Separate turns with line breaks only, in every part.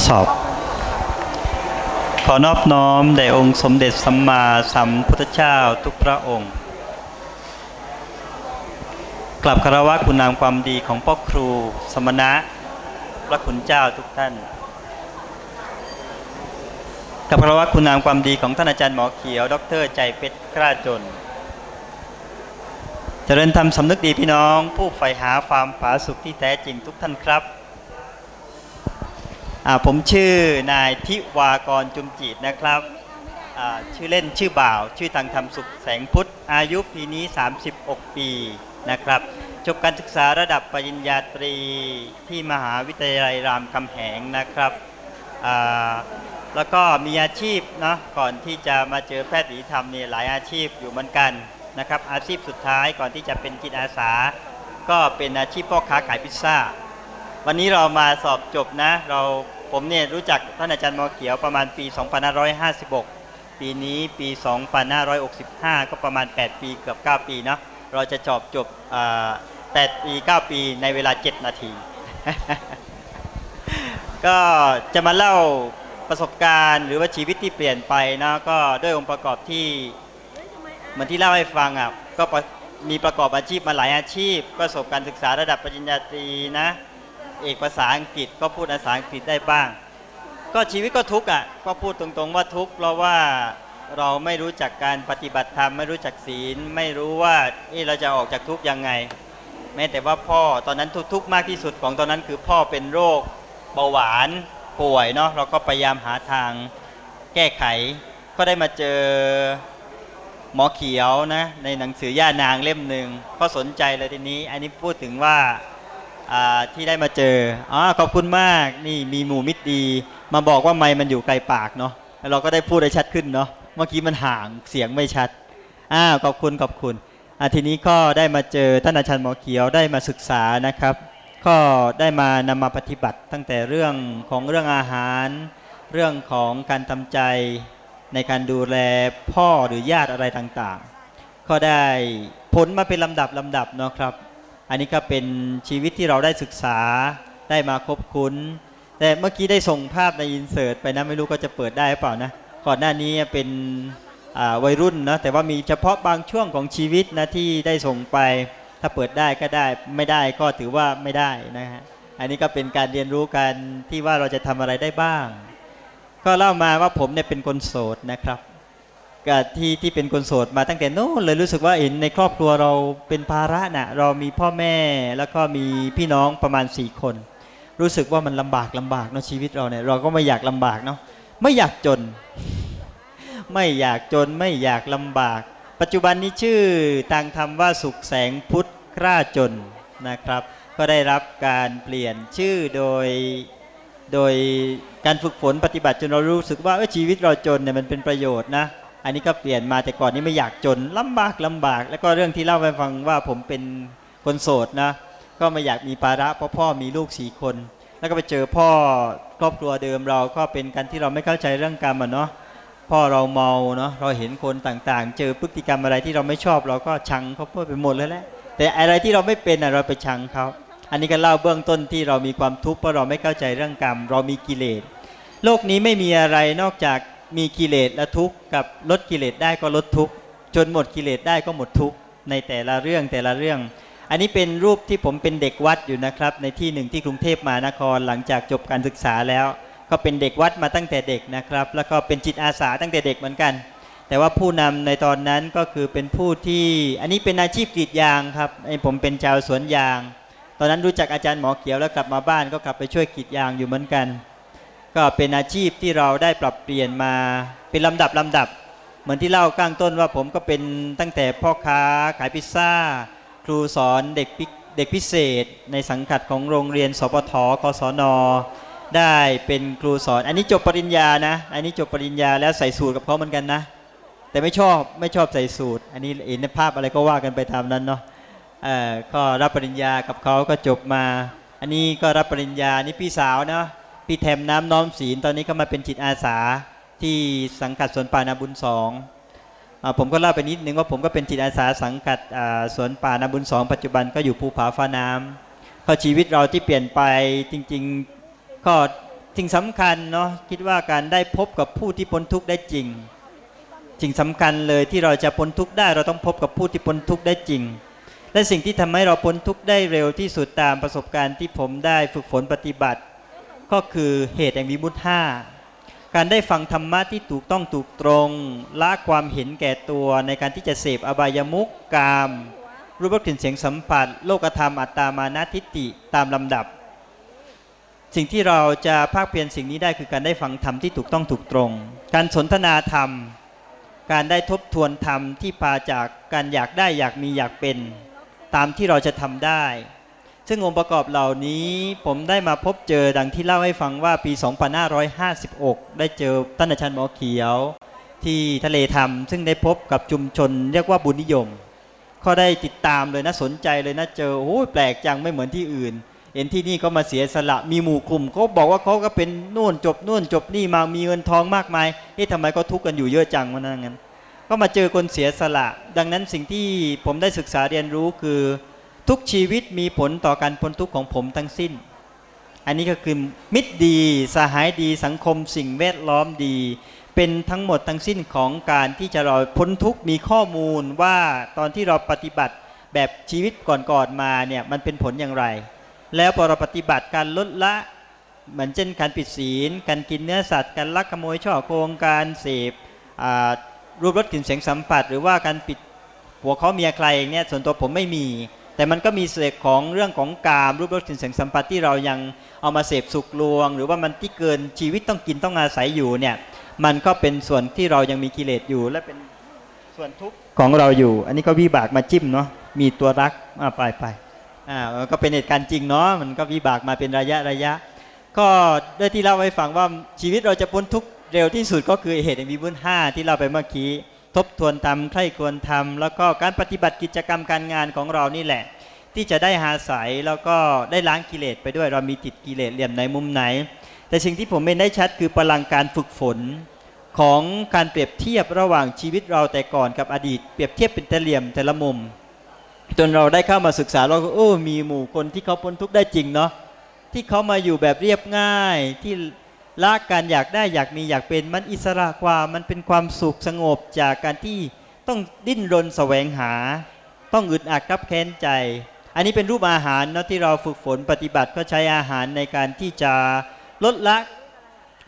ดสอบ ขอนอบน้อมแด่องค์สมเด็จสัมมาสัมพุทธเจ้าทุกพระองค์ กลับคารวะคุณงามความดีของพ่อครู สมณะพระคุณเจ้าทุกท่านกับคารวะคุณงามความดีของท่านอาจารย์หมอเขียว ดรใจเพชรกล้าจน เจริญธรรมสำนึกดีพี่น้อง ผู้ใฝ่หาความผาสุกที่แท้จริงทุกท่านครับ อ่าผมชื่อนายทิวากรจุมจิตนะครับอ่าชื่อเล่นชื่อบ่าว ชื่อทางธรรมสุขแสงพุทธ อายุปีนี้ 36 ปีนะครับจบการศึกษาระดับปริญญาตรีที่มหาวิทยาลัยรามคำแหงนะครับอ่าแล้วก็มีอาชีพเนาะก่อนที่จะมาเจอแพทย์หญิธรรมเนี่ยหลายอาชีพอยู่เหมือนกันนะครับอาชีพสุดท้ายก่อนที่จะเป็นจิตอาสา ก็เป็นอาชีพพ่อค้าขายพิซซ่า วันนี้เรามาสอบจบนะ เราผมเนี่ยรู้จักท่านอาจารย์มอเขียวประมาณปี 2556 ปีนี้ปี 2565 ก็ประมาณ 8 ปีเกือบ 9 ปีเนาะเราจะจบจบ8ปี 9 ปีในเวลา 7 นาที ก็จะมาเล่าประสบการณ์หรือว่าชีวิตที่เปลี่ยนไปนะก็ด้วยองค์ประกอบที่เหมือนที่เล่าให้ฟังอะก็มีประกอบอาชีพมาหลายอาชีพ ก็ประสบการศึกษาระดับปริญญาตรีนะ เอกภาษาอังกฤษก็พูดภาษาอังกฤษได้บ้าง ก็ชีวิตก็ทุกข์อะก็พูดตรงๆว่าทุกข์เพราะว่าเราไม่รู้จักการปฏิบัติธรรมไม่รู้จักศีล ไม่รู้ว่าเอ๊ะเราจะออกจากทุกข์ยังไง แม้แต่ว่าพ่อตอนนั้นทุกข์มากที่สุดของตอนนั้นคือพ่อเป็นโรคเบาหวานป่วยเนาะเราก็พยายามหาทางแก้ไข ก็ได้มาเจอหมอเขียวนะในหนังสือย่านางเล่มหนึ่งก็สนใจเลยทีนี้ อันนี้พูดถึงว่า ที่ได้มาเจออ๋อขอบคุณมากนี่มีหมู่มิตรดี มาบอกว่าไมค์มันอยู่ไกลปากเนาะแล้วเราก็ได้พูดได้ชัดขึ้นเนาะเมื่อกี้มันห่างเสียงไม่ชัดอ้าวขอบคุณขอบคุณอ่าทีนี้ก็ได้มาเจอท่านอาจารย์หมอเขียวได้มาศึกษานะครับ ก็ได้มานำมาปฏิบัติ ตั้งแต่เรื่องของเรื่องอาหาร เรื่องของการทำใจในการดูแลพ่อหรือญาติอะไรต่างๆ ก็ได้ผลมาเป็นลำดับลำดับเนาะครับ อันนี้ก็เป็นชีวิตที่เราได้ศึกษาได้มาคบคุ้น แต่เมื่อกี้ได้ส่งภาพในอินเสิร์ตไปนะไม่รู้ก็จะเปิดได้หรือเปล่านะก่อนหน้านี้เป็นวัยรุ่นนะแต่ว่ามีเฉพาะบางช่วงของชีวิตนะที่ได้ส่งไป ถ้าเปิดได้ก็ได้ไม่ได้ก็ถือว่าไม่ได้นะฮะอันนี้ก็เป็นการเรียนรู้กันที่ว่าเราจะทำอะไรได้บ้าง ก็เล่ามาว่าผมเนี่ยเป็นคนโสดนะครับ ที่ที่เป็นคนโสดมาตั้งแต่นู้นเลยรู้สึกว่าเห็นในครอบครัวเราเป็นภาระนะเรามีพ่อแม่แล้วก็มีพี่น้องประมาณสี่คน รู้สึกว่ามันลำบากลำบากเนาะชีวิตเราเนี่ยเราก็ไม่อยากลำบากเนาะไม่อยากจน ไม่อยากจนไม่อยากลำบาก ปัจจุบันนี้ชื่อทางธรรมว่าสุขแสงพุทธกล้าจนนะครับ ก็ได้รับการเปลี่ยนชื่อโดยโดยการฝึกฝนปฏิบัติจนเรารู้สึกว่าชีวิตเราจนเนี่ยมันเป็นประโยชน์นะ อันนี้ก็เปลี่ยนมาแต่ก่อนนี้ไม่อยากจนลำบากลำบาก แล้วก็เรื่องที่เล่าให้ฟังว่าผมเป็นคนโสดนะ ก็ไม่อยากมีภาระเพราะพ่อมีลูกสี่คน แล้วก็ไปเจอพ่อครอบครัวเดิมเราก็เป็นกันที่เราไม่เข้าใจเรื่องกรรมอะเนาะพ่อเราเมาเนาะเราเห็นคนต่างๆ เจอพฤติกรรมอะไรที่เราไม่ชอบ เราก็ชังเขาเพื่อไปหมดเลยแหละแต่อะไรที่เราไม่เป็นอะเราไปชังเขาอันนี้ก็เล่าเบื้องต้นที่เรามีความทุกข์เพราะเราไม่เข้าใจเรื่องกรรม เรามีกิเลสโลกนี้ไม่มีอะไรนอกจาก มีกิเลสและทุกข์กับลดกิเลสได้ก็ลดทุกข์จนหมดกิเลสได้ก็หมดทุกข์ในแต่ละเรื่องแต่ละเรื่อง อันนี้เป็นรูปที่ผมเป็นเด็กวัดอยู่นะครับ ในที่หนึ่งที่กรุงเทพมหานครหลังจากจบการศึกษาแล้ว ก็เป็นเด็กวัดมาตั้งแต่เด็กนะครับ แล้วก็เป็นจิตอาสาตั้งแต่เด็กเหมือนกัน แต่ว่าผู้นำในตอนนั้นก็คือเป็นผู้ที่อันนี้เป็นอาชีพกรีดยางครับไอผมเป็นชาวสวนยาง ตอนนั้นรู้จักอาจารย์หมอเขียวแล้วกลับมาบ้านก็กลับไปช่วยกรีดยางอยู่เหมือนกัน ก็เป็นอาชีพที่เราได้ปรับเปลี่ยนมาเป็นลำดับลำดับ เหมือนที่เล่าข้างต้นว่าผมก็เป็นตั้งแต่พ่อค้าขายพิซซ่า ครูสอนเด็กพิเด็กพิเศษ ในสังกัดของโรงเรียนสปทกศนได้เป็นครูสอน อันนี้จบปริญญานะ อันนี้จบปริญญาแล้วใส่สูตรกับเขาเหมือนกันนะ แต่ไม่ชอบไม่ชอบใส่สูตร อันนี้เห็นในภาพอะไรก็ว่ากันไปตามนั้นเนาะเอ่อก็รับปริญญากับเขาก็จบมา อันนี้ก็รับปริญญานี่พี่สาวเนาะ พี่แถมน้ำน้อมศีลตอนนี้ก็มาเป็นจิตอาสาที่สังกัดสวนป่านาบุญสองอผมก็เล่าไปนิดนึงว่าผมก็เป็นจิตอาสาสังกัดสวนป่านาบุญสองปัจจุบันก็อยู่ภูผาฟ้าน้ำก็ชีวิตเราที่เปลี่ยนไปจริงๆก็สิ่งสำคัญเนาะคิดว่าการได้พบกับผู้ที่พ้นทุกข์ได้จริงสิ่งสำคัญเลยที่เราจะพ้นทุกข์ได้ เราต้องพบกับผู้ที่พ้นทุกข์ได้จริง และสิ่งที่ทำให้เราพ้นทุกข์ได้เร็วที่สุดตามประสบการณ์ที่ผมได้ฝึกฝนปฏิบัติ ก็คือเหตุแห่งวิมุตห้าการได้ฟังธรรมะที่ถูกต้องถูกตรงละความเห็นแก่ตัวในการที่จะเสพอบายมุกกาม รูปรสกลิ่นเสียงสัมผัส โลกธรรมอัตตามานะทิฏฐิตามลำดับ สิ่งที่เราจะภาคเพียรสิ่งนี้ได้คือการได้ฟังธรรมที่ถูกต้องถูกตรง การสนทนาธรรม การได้ทบทวนธรรมที่พาจากการอยากได้อยากมีอยากเป็น ตามที่เราจะทำได้ ซึ่งองค์ประกอบเหล่านี้ผมได้มาพบเจอดังที่เล่าให้ฟังว่าปี 2556 ได้เจอท่านอาจารย์หมอเขียว ที่ทะเลธรรม ซึ่งได้พบกับชุมชนเรียกว่าบุญนิยมก็ได้ติดตามเลยนะสนใจเลยนะเจอโอ้ยแปลกจังไม่เหมือนที่อื่น เห็นที่นี่ก็มาเสียสละมีหมู่กลุ่มเขาบอกว่าเขาก็เป็นนู่นจบนู่นจบนี่มามีเงินทองมากมายเอ๊ะทำไมเขาทุกข์กันอยู่เยอะจังวะนั่นงั้นก็มาเจอคนเสียสละ ดังนั้นสิ่งที่ผมได้ศึกษาเรียนรู้คือ ทุกชีวิตมีผลต่อการพ้นทุกข์ของผมทั้งสิ้น อันนี้ก็คือมิตรดี สหายดีสังคมสิ่งแวดล้อมดี เป็นทั้งหมดทั้งสิ้นของการที่จะเราพ้นทุกข์มีข้อมูลว่าตอนที่เราปฏิบัติแบบชีวิตก่อนๆมาเนี่ยมันเป็นผลอย่างไร แล้วพอเราปฏิบัติการลดละเหมือนเช่นการปิดศีล การกินเนื้อสัตว์ การลักขโมยช่อโกงการเสพรูปรสกลิ่นเสียงสัมผัส หรือว่าการปิดหัวเขาเมียใครเนี้ยส่วนตัวผมไม่มี แต่มันก็มีเศษของเรื่องของกามรูปรสกลิ่นเสียงสัมผัสที่เรายังเอามาเสพสุกลวง หรือว่ามันที่เกินชีวิตต้องกินต้องอาศัยอยู่เนี่ยมันก็เป็นส่วนที่เรายังมีกิเลสอยู่ และเป็นส่วนทุกข์ของเราอยู่ อันนี้ก็วิบากมาจิ้มเนาะมีตัวรักอ่าไปไปอ่าก็เป็นเหตุการณ์จริงเนาะมันก็วิบากมาเป็นระยะระยะ ก็ได้ที่เล่าให้ฟังว่าชีวิตเราจะพ้นทุกข์เร็วที่สุดก็คือเหตุแห่งวิบุญห้าที่เราไปเมื่อกี้ ทบทวนทำใคร่ควรทำแล้วก็การปฏิบัติกิจกรรมการงานของเรานี่แหละ ที่จะได้หาสายแล้วก็ได้ล้างกิเลสไปด้วยเรามีติดกิเลสเหลี่ยมไหนมุมไหน แต่สิ่งที่ผมเห็นได้ชัดคือพลังการฝึกฝนของการเปรียบเทียบระหว่างชีวิตเราแต่ก่อนกับอดีต เปรียบเทียบเป็นแต่เหลี่ยมแต่ละมุม จนเราได้เข้ามาศึกษาเราก็โอ้มีหมู่คนที่เขาพ้นทุกข์ได้จริงเนาะที่เขามาอยู่แบบเรียบง่ายที่ ละการอยากได้อยากมีอยากเป็นมันอิสระกว่ามันเป็นความสุขสงบจากการที่ต้องดิ้นรนแสวงหา ต้องอึดอัดกับแค้นใจ อันนี้เป็นรูปอาหารเนาะที่เราฝึกฝนปฏิบัติก็ใช้อาหารในการที่จะลดละ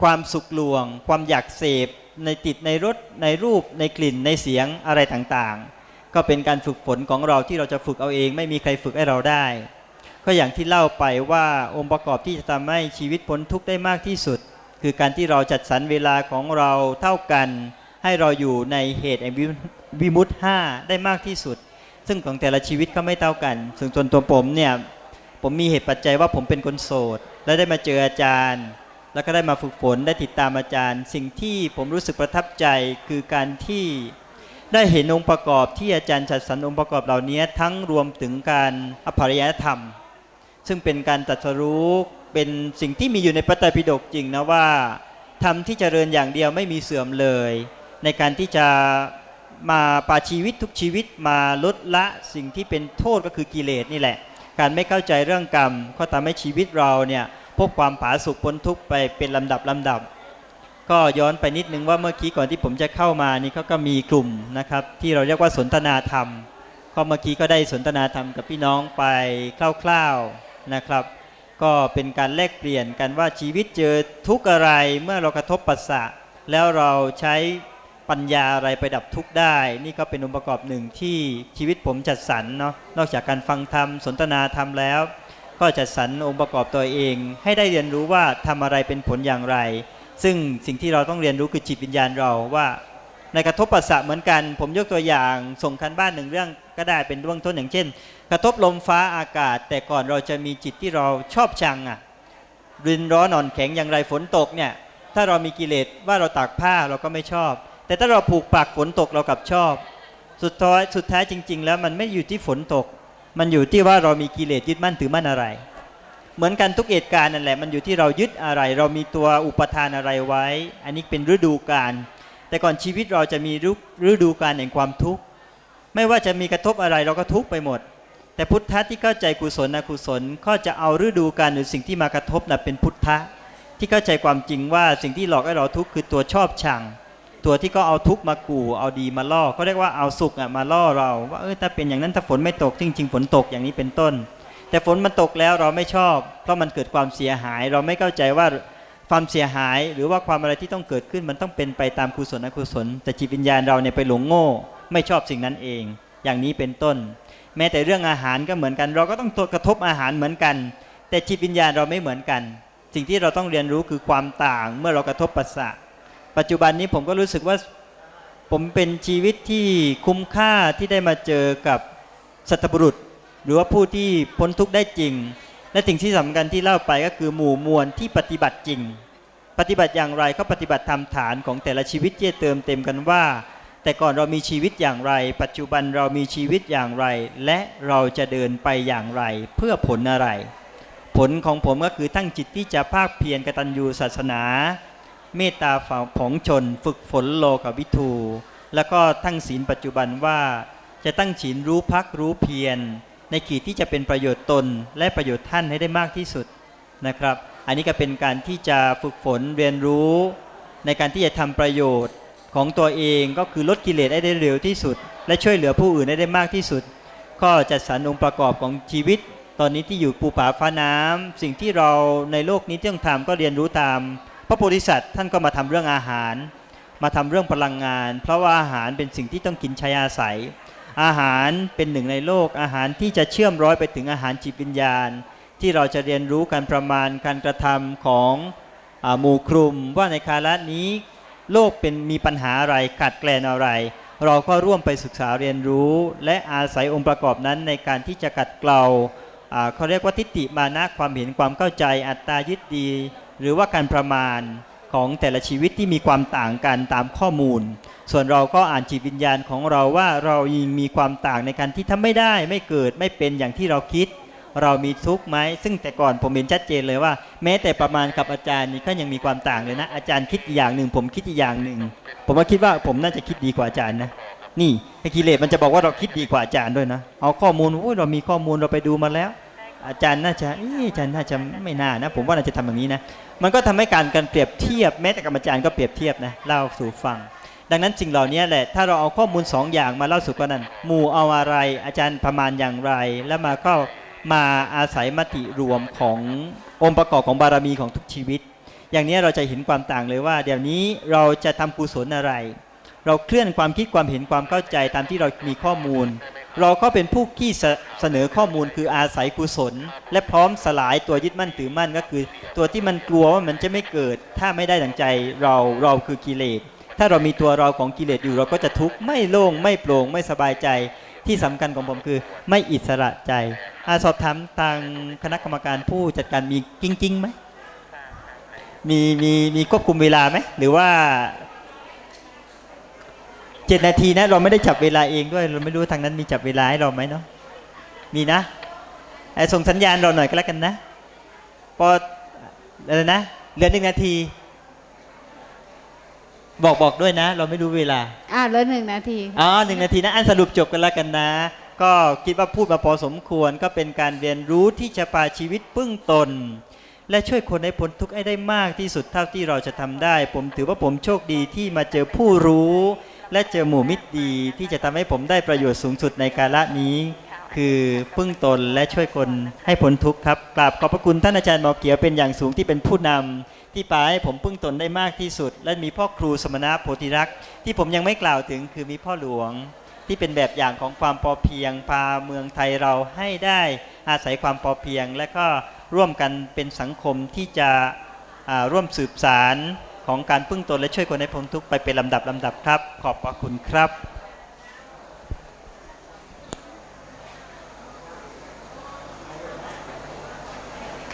ความสุขลวง ความอยากเสพในติดในรสในรูปในกลิ่นในเสียงอะไรต่างๆ ก็เป็นการฝึกฝนของเราที่เราจะฝึกเอาเอง ไม่มีใครฝึกให้เราได้ ก็อย่างที่เล่าไปว่าองค์ประกอบที่จะทำให้ชีวิตพ้นทุกข์ได้มากที่สุด คือการที่เราจัดสรรเวลาของเราเท่ากัน ให้เราอยู่ในเหตุแห่งวิมุตห้าได้มากที่สุด ซึ่งของแต่ละชีวิตก็ไม่เท่ากันส่วนตัวผมเนี่ยผมมีเหตุปัจจัยว่าผมเป็นคนโสด และได้มาเจออาจารย์ แล้วก็ได้มาฝึกฝนได้ติดตามอาจารย์ สิ่งที่ผมรู้สึกประทับใจคือการที่ได้เห็นองค์ประกอบที่อาจารย์จัดสรรองค์ประกอบเหล่านี้ทั้งรวมถึงการอภริยธรรม ซึ่งเป็นการตรัสรู้ เป็นสิ่งที่มีอยู่ในพระไตรปิฎกจริงนะว่าทำที่เจริญอย่างเดียวไม่มีเสื่อมเลย ในการที่จะมาปาชีวิตทุกชีวิตมาลดละสิ่งที่เป็นโทษก็คือกิเลสนี่แหละ การไม่เข้าใจเรื่องกรรม ก็ทำให้ชีวิตเราเนี่ยพบความผาสุกพ้นทุกข์ไปเป็นลำดับลำดับ ก็ย้อนไปนิดนึงว่าเมื่อกี้ก่อนที่ผมจะเข้ามานี่เขาก็มีกลุ่มนะครับ ที่เราเรียกว่าสนทนาธรรมก็เมื่อกี้ก็ได้สนทนาธรรมกับพี่น้องไปคร่าวๆนะครับ ก็เป็นการแลกเปลี่ยนกันว่าชีวิตเจอทุกข์อะไรเมื่อเรากระทบปัสสะแล้วเราใช้ปัญญาอะไรไปดับทุกข์ได้ นี่ก็เป็นองค์ประกอบหนึ่งที่ชีวิตผมจัดสรรเนาะนอกจากการฟังธรรมสนทนาธรรมแล้ว ก็จัดสรรองค์ประกอบตัวเอง ให้ได้เรียนรู้ว่าทำอะไรเป็นผลอย่างไร ซึ่งสิ่งที่เราต้องเรียนรู้คือจิตวิญญาณเราว่า ในกระทบปัสสะเหมือนกัน ผมยกตัวอย่างส่งคันบ้านหนึ่งเรื่องก็ได้เป็นเบื้องต้นอย่างเช่น กระทบลมฟ้าอากาศ แต่ก่อนเราจะมีจิตที่เราชอบชังอะรินร้อนอ่อนแข็งอย่างไรฝนตกเนี่ยถ้าเรามีกิเลสว่าเราตากผ้าเราก็ไม่ชอบ แต่ถ้าเราผูกปากฝนตกเรากลับชอบ สุดท้ายสุดท้ายจริง ๆ แล้วมันไม่อยู่ที่ฝนตก มันอยู่ที่ว่าเรามีกิเลสยึดมั่นถือมั่นอะไร เหมือนกันทุกเหตุการณ์นั่นแหละมันอยู่ที่เรายึดอะไร เรามีตัวอุปทานอะไรไว้ อันนี้เป็นฤดูกาล แต่ก่อนชีวิตเราจะมีฤดูกาลแห่งความทุกข์ไม่ว่าจะมีกระทบอะไรเราก็ทุกข์ไปหมด แต่พุทธะที่เข้าใจกุศลนะกุศลก็จะเอาฤดูกาลหรือสิ่งที่มากระทบนะเป็นพุทธะที่เข้าใจความจริงว่าสิ่งที่หลอกให้เราทุกข์คือตัวชอบชัง ตัวที่ก็เอาทุกข์มากู่เอาดีมาล่อเขาเรียกว่าเอาสุขอะมาล่อเราว่าเออถ้าเป็นอย่างนั้นถ้าฝนไม่ตกจริง ๆ ฝนตกอย่างนี้เป็นต้น แต่ฝนมันตกแล้วเราไม่ชอบ เพราะมันเกิดความเสียหาย เราไม่เข้าใจว่า ความเสียหายหรือว่าความอะไรที่ต้องเกิดขึ้นมันต้องเป็นไปตามกุศลอกุศล แต่จิตวิญญาณเราเนี่ยไปหลงโง่ ไม่ชอบสิ่งนั้นเอง อย่างนี้เป็นต้น แม้แต่เรื่องอาหารก็เหมือนกัน เราก็ต้องกระทบอาหารเหมือนกัน แต่จิตวิญญาณเราไม่เหมือนกัน สิ่งที่เราต้องเรียนรู้คือความต่างเมื่อเรากระทบปัสสะปัจจุบันนี้ผมก็รู้สึกว่าผมเป็นชีวิตที่คุ้มค่าที่ได้มาเจอกับสัตบุรุษ หรือว่าผู้ที่พ้นทุกข์ได้จริง และสิ่งที่สำคัญที่เล่าไปก็คือหมู่มวลที่ปฏิบัติจริง ปฏิบัติอย่างไรก็ปฏิบัติตามฐานของแต่ละชีวิตที่เติมเต็มกันว่า แต่ก่อนเรามีชีวิตอย่างไร ปัจจุบันเรามีชีวิตอย่างไร และเราจะเดินไปอย่างไร เพื่อผลอะไร ผลของผมก็คือตั้งจิตที่จะภาคเพียรกตัญญูศาสนา เมตตาฝ่าผองชน ฝึกฝนโลกวิทูแล้วก็ตั้งศีลปัจจุบันว่า จะตั้งศีลรู้พักรู้เพียร ในขีดที่จะเป็นประโยชน์ตนและประโยชน์ท่านให้ได้มากที่สุดนะครับ อันนี้ก็เป็นการที่จะฝึกฝนเรียนรู้ ในการที่จะทำประโยชน์ของตัวเองก็คือลดกิเลสให้ได้เร็วที่สุด และช่วยเหลือผู้อื่นให้ได้มากที่สุด ก็จัดสรรองค์ประกอบของชีวิต ตอนนี้ที่อยู่ปูผาฟ้าน้ำสิ่งที่เราในโลกนี้ที่ต้องทำก็เรียนรู้ตาม พระโพธิสัตว์ท่านก็มาทำเรื่องอาหาร มาทำเรื่องพลังงาน เพราะว่าอาหารเป็นสิ่งที่ต้องกินใช้อาศัย อาหารเป็นหนึ่งในโลก อาหารที่จะเชื่อมร้อยไปถึงอาหารจิตวิญญาณ ที่เราจะเรียนรู้การประมาณการกระทำของอหมู่คลุมว่าในคาระนี้โลกเป็นมีปัญหาอะไรขาดแคลนอะไร เราก็ร่วมไปศึกษาเรียนรู้ และอาศัยองค์ประกอบนั้นในการที่จะกัดเกลาอ่าเขาเรียกว่าทิฏฐิมานะความเห็นความเข้าใจอัตตายึดดี หรือว่าการประมาณ ของแต่ละชีวิตที่มีความต่างกันตามข้อมูล ส่วนเราก็อ่านจิตวิญญาณของเราว่าเรายิงมีความต่างในการที่ทำไม่ได้ไม่เกิดไม่เป็นอย่างที่เราคิด เรามีทุกข์ไหมซึ่งแต่ก่อนผมเห็นชัดเจนเลยว่า แม้แต่ประมาณกับอาจารย์นี่ก็ยังมีความต่างเลยนะ อาจารย์คิดอีกอย่างหนึ่ง ผมคิดอีกอย่างหนึ่ง ผมก็คิดว่าผมน่าจะคิดดีกว่าอาจารย์นะนี่ไอ้กิเลสมันจะบอกว่าเราคิดดีกว่าอาจารย์ด้วยนะเอาข้อมูลโอ้ยเรามีข้อมูลเราไปดูมาแล้ว อาจารย์น่าจะอาจารย์น่าจะไม่น่านะ ผมว่าน่าจะทำอย่างนี้นะมันก็ทำให้การการเปรียบเทียบแม้แต่กรรมอาจารย์ก็เปรียบเทียบนะเล่าสู่ฟัง ดังนั้นสิ่งเหล่านี้แหละถ้าเราเอาข้อมูลสองอย่างมาเล่าสู่กันนั้นหมู่เอาอะไร อาจารย์ประมาณอย่างไร แล้วมาก็มาอาศัยมติรวมขององค์ประกอบของบารมีของทุกชีวิต อย่างนี้เราจะเห็นความต่างเลยว่า เดี๋ยวนี้เราจะทำกุศลอะไร เราเคลื่อนความคิดความเห็นความเข้าใจตามที่เรามีข้อมูล เราก็เป็นผู้ที่เสนอข้อมูลคืออาศัยกุศล และพร้อมสลายตัวยึดมั่นถือมั่นก็คือ ตัวที่มันกลัวว่ามันจะไม่เกิด ถ้าไม่ได้ดังใจเราเราคือกิเลส ถ้าเรามีตัวเราของกิเลสอยู่เราก็จะทุกข์ไม่โล่งไม่โปร่งไม่สบายใจที่สำคัญของผมคือไม่อิสระใจอาสอบถามทางคณะกรรมการผู้จัดการมีจริงๆไหมมีมีมีควบคุมเวลาไหมหรือว่า เจ็ดนาทีนะเราไม่ได้จับเวลาเองด้วย เราไม่รู้ทางนั้นมีจับเวลาให้เราไหมเนาะมีนะไอ้ส่งสัญญาณเราหน่อยก็แล้วกันนะพออะไรนะเหลือหนึ่งนาที บอกบอกด้วยนะ เราไม่รู้เวลา
อ่าเหลือหนึ่งนาที
อ๋อหนึ่งนาทีนะอันสรุปจบกันแล้วกันนะ ก็คิดว่าพูดมาพอสมควร ก็เป็นการเรียนรู้ที่จะพาชีวิตพึ่งตน และช่วยคนให้พ้นทุกข์ให้ได้มากที่สุดเท่าที่เราจะทำได้ ผมถือว่าผมโชคดีที่มาเจอผู้รู้ และเจอหมู่มิตรดีที่จะทำให้ผมได้ประโยชน์สูงสุดในกาละนี้ คือพึ่งตนและช่วยคนให้พ้นทุกข์ครับกราบขอบพระคุณท่านอาจารย์หมอเกียวเป็นอย่างสูงที่เป็นผู้นำที่พาให้ผมพึ่งตนได้มากที่สุด และมีพ่อครูสมณะโพธิรักษ์ที่ผมยังไม่กล่าวถึงคือมีพ่อหลวงที่เป็นแบบอย่างของความพอเพียงพาเมืองไทยเราให้ได้อาศัยความพอเพียง และก็ร่วมกันเป็นสังคมที่จะร่วมสืบสาร ของการพึ่งตนและช่วยคนให้พ้นทุกข์ไปเป็นลำดับลำดับครับ ขอบพระคุณครับ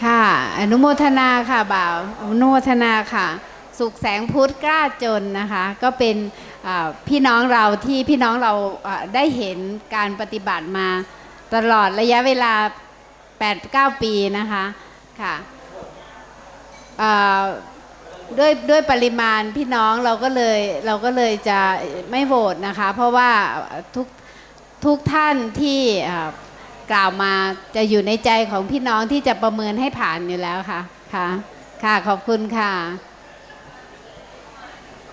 ค่ะ อนุโมทนาค่ะบ่าวอนุโมทนาค่ะ สุขแสงพุทธกล้าจนนะคะ ก็เป็นพี่น้องเราที่พี่น้องเราได้เห็นการปฏิบัติมาตลอดระยะเวลา 8-9 ปีนะคะค่ะอ่า ด้วยด้วยปริมาณพี่น้องเราก็เลยเราก็เลยจะไม่โหวตนะคะ เพราะว่าทุกทุกท่านที่กล่าวมาจะอยู่ในใจของพี่น้องที่จะประเมินให้ผ่านอยู่แล้วค่ะค่ะค่ะขอบคุณค่ะ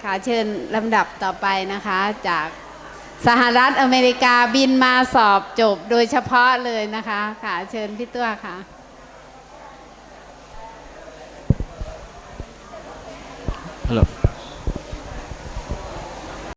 ค่ะเชิญลำดับต่อไปนะคะจากสหรัฐอเมริกาบินมาสอบจบโดยเฉพาะเลยนะคะ ค่ะเชิญพี่ตัวค่ะ
ฮัลโหล